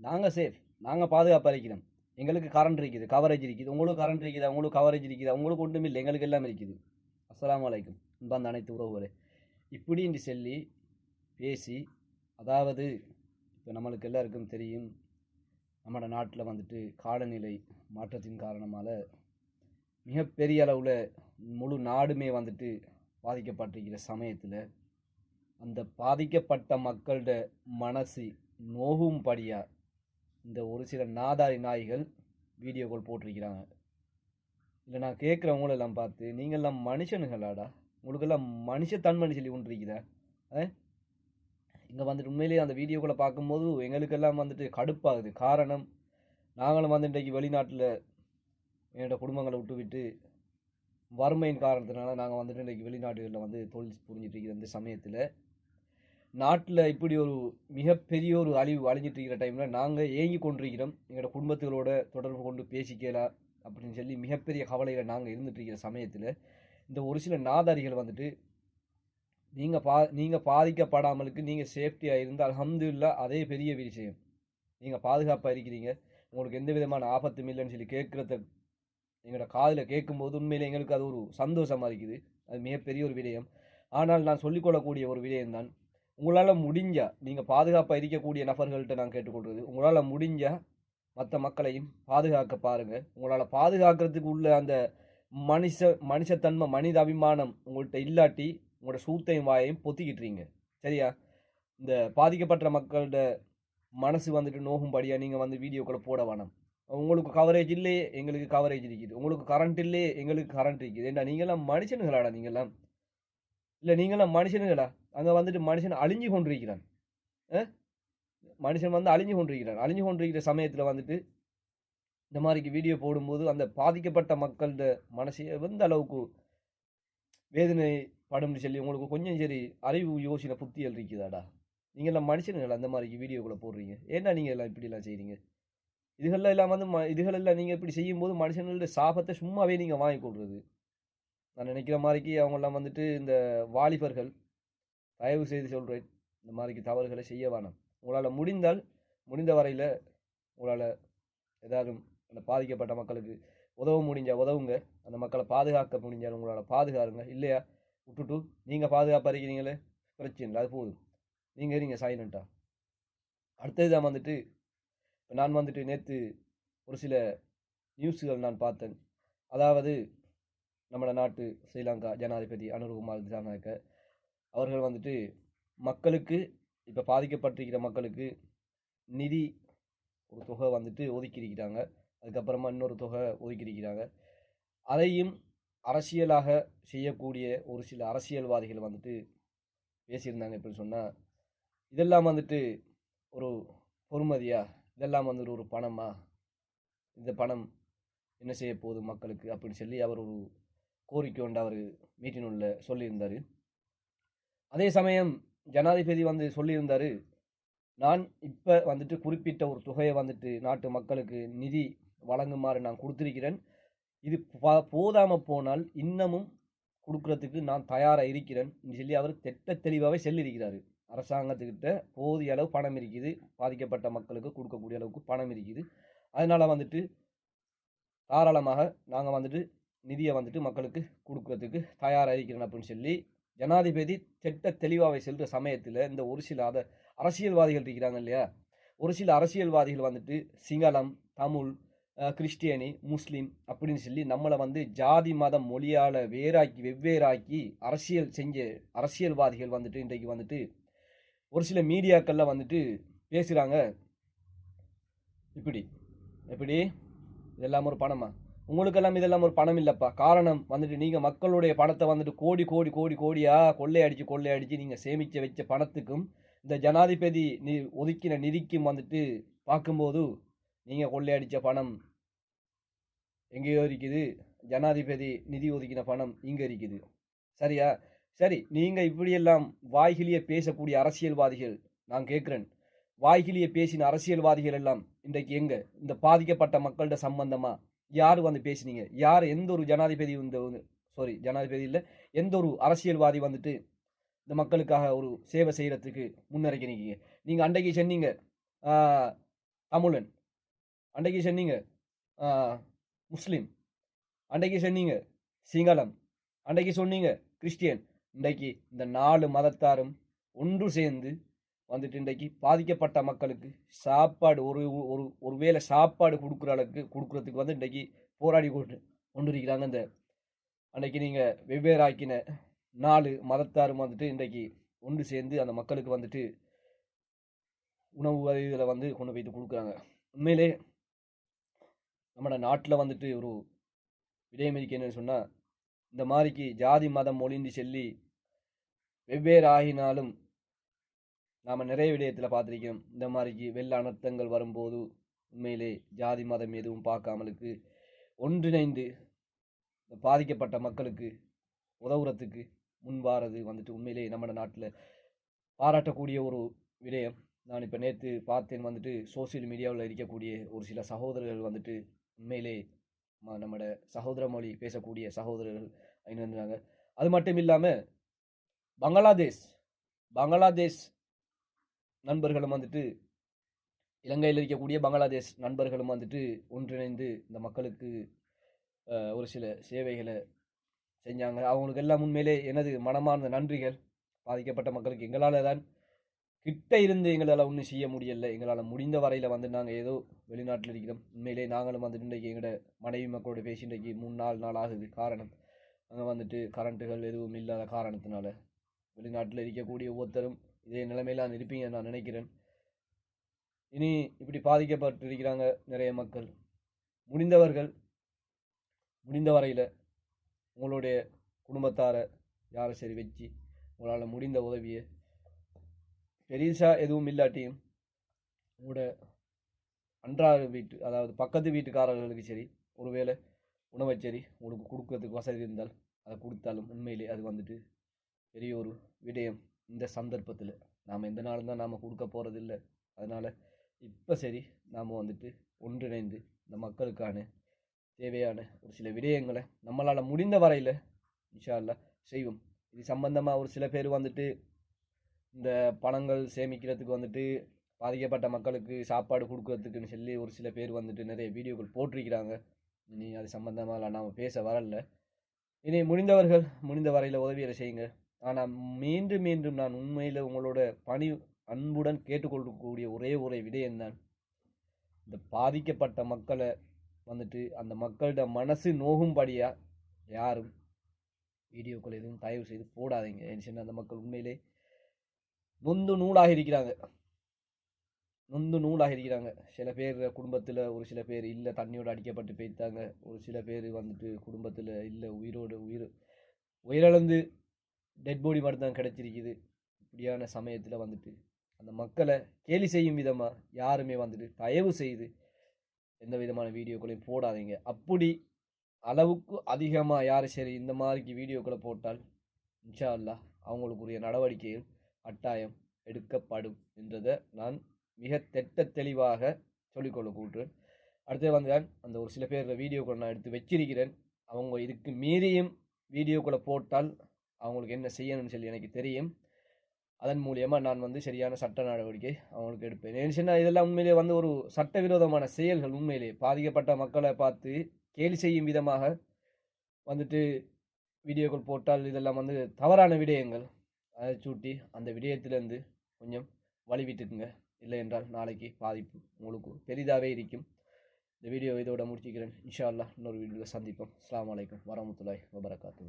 நாங்கள் சேஃப் நாங்கள் பாதுகாப்பாக இருக்கிறோம். எங்களுக்கு கரண்ட் இருக்குது கவரேஜ் இருக்குது. உங்களுக்கு கரண்ட் இருக்குது? உங்களுக்கு கவரேஜ் இருக்குது? உங்களுக்கு ஒன்றும் இல்லை. எங்களுக்கு எல்லாம் இருக்குது. அஸ்ஸலாமு அலைக்கும். அன்பாந்த அனைத்து உறவுகளே. இப்படின்னு சொல்லி பேசி அதாவது இப்போ நம்மளுக்கு எல்லாருக்கும் தெரியும் நம்மளோட நாட்டில் வந்துட்டு காலநிலை மாற்றத்தின் காரணமாக மிகப்பெரிய அளவில் முழு நாடுமே வந்துட்டு பாதிக்கப்பட்டிருக்கிற சமயத்தில் அந்த பாதிக்கப்பட்ட மக்களோட மனசு நோகும்படியாக இந்த ஒரு சில நாதாரி நாய்கள் வீடியோக்கள் போட்டிருக்கிறாங்க. இல்லை நான் கேட்குறவங்களெல்லாம் பார்த்து நீங்கள்லாம் மனுஷனுங்களாடா? உங்களுக்கெல்லாம் மனுஷத்தன்மைன்னு சொல்லி ஒன்று இருக்குதா? இங்கே வந்துட்டு உண்மையிலேயே அந்த வீடியோக்களை பார்க்கும்போது எங்களுக்கெல்லாம் வந்துட்டு கடுப்பாகுது. காரணம் நாங்களும் வந்து இன்றைக்கு வெளிநாட்டில் என்னோடய குடும்பங்களை விட்டு விட்டு வறுமையின் காரணத்தினால நாங்கள் வந்துட்டு இன்றைக்கு வெளிநாடுகளில் வந்து தொழில் புரிஞ்சிட்டு இருக்கிற இந்த சமயத்தில் நாட்டில் இப்படி ஒரு மிகப்பெரிய ஒரு அழிவு அழிஞ்சிட்டு இருக்கிற டைமில் நாங்கள் ஏங்கி கொண்டிருக்கிறோம். எங்களோட குடும்பத்துகளோட தொடர்பு கொண்டு பேசிக்கலாம் அப்படின்னு சொல்லி மிகப்பெரிய கவலையில் நாங்கள் இருந்துட்டு இருக்கிற சமயத்தில் இந்த ஒரு சில நாதாரிகள் வந்துட்டு நீங்கள் பா நீங்கள் பாதிக்கப்படாமலுக்கு நீங்கள் சேஃப்டியாக இருந்தால் அல்ஹம்துலில்லாஹ் அதே பெரிய விஷயம். நீங்கள் பாதுகாப்பாக இருக்கிறீங்க. உங்களுக்கு எந்த விதமான ஆபத்தும் இல்லைன்னு சொல்லி கேட்குறத எங்களோட காதில் கேட்கும்போது உண்மையில் எங்களுக்கு அது ஒரு சந்தோஷமாக இருக்குது. அது மிகப்பெரிய ஒரு விடயம். ஆனால் நான் சொல்லிக்கொள்ளக்கூடிய ஒரு விடயம்தான். உங்களால் முடிஞ்சால் நீங்கள் பாதுகாப்பாக இருக்கக்கூடிய நபர்கள்ட்ட நான் கேட்டுக்கொள்வது உங்களால் முடிஞ்சால் மற்ற மக்களையும் பாதுகாக்க பாருங்கள் உங்களால் பாதுகாக்கிறதுக்கு உள்ள அந்த மனுஷ மனுஷத்தன்மை மனித அபிமானம் உங்கள்கிட்ட இல்லாட்டி உங்களோட சூத்தையும் வாயையும் பொத்திக்கிட்டுறீங்க சரியா? இந்த பாதிக்கப்பட்ட மக்களோட மனசு வந்துட்டு நோகும்படியாக நீங்கள் வந்து வீடியோக்களை போட வேணாம். உங்களுக்கு கவரேஜ் இல்லையே எங்களுக்கு கவரேஜ் இருக்குது. உங்களுக்கு கரண்ட் இல்லையே எங்களுக்கு கரண்ட் இருக்குது. ஏண்டா நீங்களாம் மனுஷனுங்களாடா நீங்களாம் இல்லை நீங்களாம் மனுஷனுங்களா அங்கே வந்துட்டு மனுஷன் அழிஞ்சு கொண்டிருக்கிறான். மனுஷன் வந்து அழிஞ்சு கொண்டிருக்கிறான். அழிஞ்சு கொண்டிருக்கிற சமயத்தில் வந்துட்டு இந்த மாதிரிக்கு வீடியோ போடும்போது அந்த பாதிக்கப்பட்ட மக்களோட மனசு எந்த அளவுக்கு வேதனை படும்னு சொல்லி உங்களுக்கு கொஞ்சம் சரி அறிவு யோசனை புத்தியல் இருக்குதாடா? நீங்களாம் மனுஷனுங்கள் அந்த மாதிரி வீடியோக்குள்ளே போடுறீங்க. ஏன்னா நீங்கள் எல்லாம் இப்படிலாம் செய்கிறீங்க இதுகளெல்லாம் எல்லாம் வந்து ம இதுகளெல்லாம் நீங்கள் இப்படி செய்யும்போது மனுஷங்களோட சாபத்தை சும்மாவே நீங்கள் வாங்கி கொடுறது. நான் நினைக்கிற மாதிரிக்கு அவங்கெல்லாம் வந்துட்டு இந்த வாலிபர்கள் தயவு செய்து சொல்கிறேன் இந்த மாதிரிக்கு தவறுகளை செய்ய வேணாம். உங்களால் முடிந்தால் முடிந்த வரையில் உங்களால் ஏதாவது அந்த பாதிக்கப்பட்ட மக்களுக்கு உதவ முடிஞ்சால் உதவுங்க. அந்த மக்களை பாதுகாக்க முடிஞ்சால் உங்களால் பாதுகாருங்க. இல்லையா? விட்டுட்டு நீங்கள் பாதுகாப்பாக இருக்கிறீங்களே? பிரச்சனை இல்லை அது போதும். நீங்கள் இருங்க சைலண்ட்டாக அடுத்தது தான் வந்துட்டு இப்போ நான் வந்துட்டு நேற்று ஒரு சில நியூஸுகள் நான் பார்த்தேன். அதாவது நம்ம நாட்டு ஸ்ரீலங்கா ஜனாதிபதி அனுர்குமார் திசாநாயக்க அவர்கள் வந்துட்டு மக்களுக்கு இப்போ பாதிக்கப்பட்டிருக்கிற மக்களுக்கு நிதி ஒரு தொகை வந்துட்டு ஒதுக்கியிருக்கிறாங்க. அதுக்கப்புறமா இன்னொரு தொகை ஒதுக்கியிருக்கிறாங்க. அதையும் அரசியலாக செய்யக்கூடிய ஒரு சில அரசியல்வாதிகள் வந்துட்டு பேசியிருந்தாங்க எப்படி சொன்னால் இதெல்லாம் வந்துட்டு ஒரு பொறுமதியா? இதெல்லாம் வந்துட்டு ஒரு பணமா? இந்த பணம் என்ன செய்ய போகுது மக்களுக்கு? அப்படின்னு சொல்லி அவர் ஒரு கோரிக்கை கொண்டு அவர் மீட்டினுள்ள சொல்லியிருந்தார். அதே சமயம் ஜனாதிபதி வந்து சொல்லியிருந்தார் நான் இப்போ வந்துட்டு குறிப்பிட்ட ஒரு தொகையை வந்துட்டு நாட்டு மக்களுக்கு நிதி வழங்குமாறு நான் கொடுத்துருக்கிறேன். இது ப- போனால் இன்னமும் கொடுக்கறதுக்கு நான் தயாராக இருக்கிறேன். சொல்லி அவர் திட்ட தெளிவாகவே செல்லியிருக்கிறார் அரசாங்கத்துக்கிட்ட போதிய அளவு பணம் இருக்குது. பாதிக்கப்பட்ட மக்களுக்கு கொடுக்கக்கூடிய அளவுக்கு பணம் இருக்குது. அதனால் வந்துட்டு தாராளமாக நாங்கள் வந்துட்டு நிதியை வந்துட்டு மக்களுக்கு கொடுக்கறதுக்கு தயாராக இருக்கிறேன் அப்படின்னு சொல்லி ஜனாதிபதி திட்ட தெளிவாக செல்கிற சமயத்தில் இந்த ஒரு சில அத அரசியல்வாதிகள் இருக்கிறாங்க இல்லையா? ஒரு சில அரசியல்வாதிகள் வந்துட்டு சிங்களம் தமிழ் கிறிஸ்டியனி முஸ்லீம் அப்படின்னு சொல்லி நம்மளை வந்து ஜாதி மதம் மொழியால் வேறாக்கி வெவ்வேறாக்கி அரசியல் செஞ்ச அரசியல்வாதிகள் வந்துட்டு இன்றைக்கு வந்துட்டு ஒரு சில மீடியாக்களில் வந்துட்டு பேசுகிறாங்க இப்படி எப்படி? இதெல்லாம் ஒரு பணமா? உங்களுக்கெல்லாம் இதெல்லாம் ஒரு பணம் இல்லைப்பா. காரணம் வந்துட்டு நீங்கள் மக்களுடைய பணத்தை வந்துட்டு கோடி கோடி கோடி கோடியாக கொள்ளையடிச்சு கொள்ளையடிச்சு நீங்கள் சேமித்து வச்ச பணத்துக்கும் இந்த ஜனாதிபதி நி ஒதுக்கின நிதிக்கும் வந்துட்டு பார்க்கும்போது நீங்கள் கொள்ளையடித்த பணம் எங்கேயோ இருக்குது. ஜனாதிபதி நிதி ஒதுக்கின பணம் இங்கே இருக்குது. சரியா? சரி நீங்கள் இப்படியெல்லாம் வாய்கிலியே பேசக்கூடிய அரசியல்வாதிகள் நான் கேட்குறேன். வாய்கிலியே பேசின அரசியல்வாதிகள் எல்லாம் இன்றைக்கு எங்கே? இந்த பாதிக்கப்பட்ட மக்கள்கிட்ட சம்பந்தமாக யார் வந்து பேசுனீங்க? யார் எந்த ஒரு ஜனாதிபதி இந்த சாரி ஜனாதிபதி இல்லை எந்த ஒரு அரசியல்வாதி வந்துட்டு இந்த மக்களுக்காக ஒரு சேவை செய்கிறதுக்கு முன்னிறக்கி நிற்கீங்க நீங்கள் அன்றைக்கு சொன்னீங்க தமிழன். அன்றைக்கு சொன்னீங்க முஸ்லீம். அன்றைக்கு சொன்னீங்க சிங்களம். அன்றைக்கு சொன்னீங்க கிறிஸ்டியன். இன்றைக்கு இந்த நாலு மதத்தாரும் ஒன்று சேர்ந்து வந்துட்டு இன்றைக்கு பாதிக்கப்பட்ட மக்களுக்கு சாப்பாடு ஒரு ஒரு ஒரு வேளை சாப்பாடு கொடுக்குற அளவுக்கு கொடுக்குறதுக்கு வந்து இன்றைக்கி போராடி கொண்டு கொண்டு இருக்கிறாங்க இந்த அன்றைக்கி நீங்கள் வெவ்வேறாக்கின நாலு மதத்தாரும் வந்துட்டு இன்றைக்கு ஒன்று சேர்ந்து அந்த மக்களுக்கு வந்துட்டு உணவு வகைகளை வந்து கொண்டு போயிட்டு கொடுக்குறாங்க. உண்மையிலே நம்ம நாட்டில் வந்துட்டு ஒரு விடயம் என்னன்னு சொன்னால் இந்த மாதிரிக்கு ஜாதி மதம் மொழிந்து சொல்லி வெவ்வேறு ஆகினாலும் நாம் நிறைய விடயத்தில் பார்த்துருக்கோம் இந்த மாதிரிக்கு வெள்ள அனர்த்தங்கள் வரும்போது உண்மையிலே ஜாதி மதம் எதுவும் பார்க்காமலுக்கு ஒன்றிணைந்து பாதிக்கப்பட்ட மக்களுக்கு உதவுறதுக்கு முன்வாரது வந்துட்டு உண்மையிலே நம்ம நாட்டில் பாராட்டக்கூடிய ஒரு விடயம். நான் இப்போ நேற்று பார்த்தேன் வந்துட்டு சோசியல் மீடியாவில் இருக்கக்கூடிய ஒரு சில சகோதரர்கள் வந்துட்டு உண்மையிலே ம- சகோதர மொழி பேசக்கூடிய சகோதரர்கள் அங்கே அது மட்டும் இல்லாமல் பங்களாதேஷ் பங்களாதேஷ் நண்பர்களும் வந்துட்டு இலங்கையில் இருக்கக்கூடிய பங்களாதேஷ் நண்பர்களும் வந்துட்டு ஒன்றிணைந்து இந்த மக்களுக்கு ஒரு சில சேவைகளை செஞ்சாங்க. அவங்களுக்கு எல்லாம் உண்மையிலே எனது மனமார்ந்த நன்றிகள். பாதிக்கப்பட்ட மக்களுக்கு எங்களால் தான் கிட்ட இருந்து எங்களால் ஒன்றும் செய்ய முடியல. எங்களால் முடிந்த வரையில் வந்து நாங்கள் ஏதோ வெளிநாட்டில் இருக்கிறோம். உண்மையிலே நாங்களும் வந்துட்டு இன்றைக்கி எங்களோட மனைவி மக்களோட பேசி இன்றைக்கி மூணு நாலு நாள் ஆகுது காரணம். அங்கே வந்துட்டு கரண்ட்டுகள் எதுவும் இல்லாத காரணத்தினால வெளிநாட்டில் இருக்கக்கூடிய ஒவ்வொருத்தரும் இதே நிலைமையில இருப்பீங்க நான் நினைக்கிறேன். இனி இப்படி பாதிக்கப்பட்டிருக்கிறாங்க நிறைய மக்கள். முடிந்தவர்கள் முடிந்த வரையில் உங்களுடைய குடும்பத்தாரை யாரை சரி வச்சு உங்களால் முடிந்த உதவியை பெரிசா எதுவும் இல்லாட்டியும் உங்களோட அன்றாட வீட்டு அதாவது பக்கத்து வீட்டுக்காரர்களுக்கு சரி ஒருவேளை உணவை சரி உங்களுக்கு கொடுக்கறதுக்கு வசதி இருந்தால் அதை கொடுத்தாலும் உண்மையிலே அது வந்துட்டு பெரிய ஒரு விடயம். இந்த சந்தர்ப்பத்தில். நாம் எந்த நாளும் தான் நாம் கொடுக்க போகிறதில்ல அதனால் இப்போ சரி நாம் வந்துட்டு ஒன்றிணைந்து இந்த மக்களுக்கான தேவையான ஒரு சில விடயங்களை நம்மளால் முடிந்த வரையில் இன்ஷா செய்வோம். இது சம்பந்தமாக ஒரு சில பேர் வந்துட்டு இந்த பணங்கள் சேமிக்கிறதுக்கு வந்துட்டு பாதிக்கப்பட்ட மக்களுக்கு சாப்பாடு கொடுக்கறதுக்குன்னு சொல்லி ஒரு சில பேர் வந்துட்டு நிறைய வீடியோக்கள் போட்டிருக்கிறாங்க. இனி அது சம்மந்தமாக நாம் பேச வரல. இனி முடிந்தவர்கள் முடிந்த வரையில் உதவியை செய்யுங்க. ஆனால் மீண்டும் மீண்டும் நான் உண்மையில் உங்களோட பணி அன்புடன் கேட்டுக்கொள்ளக்கூடிய ஒரே ஒரே விடயம்தான். இந்த பாதிக்கப்பட்ட மக்களை வந்துட்டு அந்த மக்களோட மனசு நோகும்படியாக யாரும் வீடியோக்கள் எதுவும் தயவு செய்து போடாதீங்க. ஏன்னு அந்த மக்கள் உண்மையிலே நொந்து நூலாக இருக்கிறாங்க. நொந்து நூலாக இருக்கிறாங்க. சில பேர் குடும்பத்தில் ஒரு சில பேர் இல்லை தண்ணியோடு அடிக்கப்பட்டு போயிட்டாங்க ஒரு சில பேர் வந்துட்டு குடும்பத்தில் இல்லை உயிரோடு உயிர் உயிரிழந்து டெட் பாடி மட்டும் தான் கிடச்சிருக்குது. இப்படியான சமயத்தில் வந்துட்டு அந்த மக்களை கேலி செய்யும் விதமாக யாருமே வந்துட்டு தயவு செய்து எந்த விதமான வீடியோக்களையும் போடாதீங்க. அப்படி அளவுக்கு அதிகமாக யார் சரி இந்த மாதிரிக்கு வீடியோக்களை போட்டால் இன்ஷா அல்லாஹ் அவங்களுக்குரிய நடவடிக்கைகள் கட்டாயம் எடுக்கப்படும் என்றதை நான் மிக தெட்ட தெளிவாக சொல்லிக்கொள்ள கூட்டுறேன் அடுத்தது வந்து தான் அந்த ஒரு சில பேர் வீடியோக்களை நான் எடுத்து வச்சிருக்கிறேன். அவங்க இதுக்கு மீறியும் வீடியோக்களை போட்டால் அவங்களுக்கு என்ன செய்யணும்னு சொல்லி எனக்கு தெரியும். அதன் மூலியமாக நான் வந்து சரியான சட்ட நடவடிக்கை அவங்களுக்கு எடுப்பேன். ஏன்னு சொன்னா இதெல்லாம் உண்மையிலே வந்து ஒரு சட்டவிரோதமான செயல்கள் உண்மையிலே. பாதிக்கப்பட்ட மக்களை பார்த்து கேலி செய்யும் விதமாக வந்துட்டு வீடியோக்கள் போட்டால் இதெல்லாம் வந்து தவறான விடயங்கள். அதை சூட்டி அந்த விடயத்திலேருந்து கொஞ்சம் வழி விட்டுக்குங்க. இல்லை என்றால் நாளைக்கு பாதிப்பு உங்களுக்கு பெரிதாகவே இருக்கும். இந்த வீடியோ இதோட முடிச்சுக்கிறேன். இன்ஷா அல்லாஹ் இன்னொரு வீடியோவில் சந்திப்போம். அஸ்லாம் அலைக்கும் வரமத்துலாய் வபரகாத்து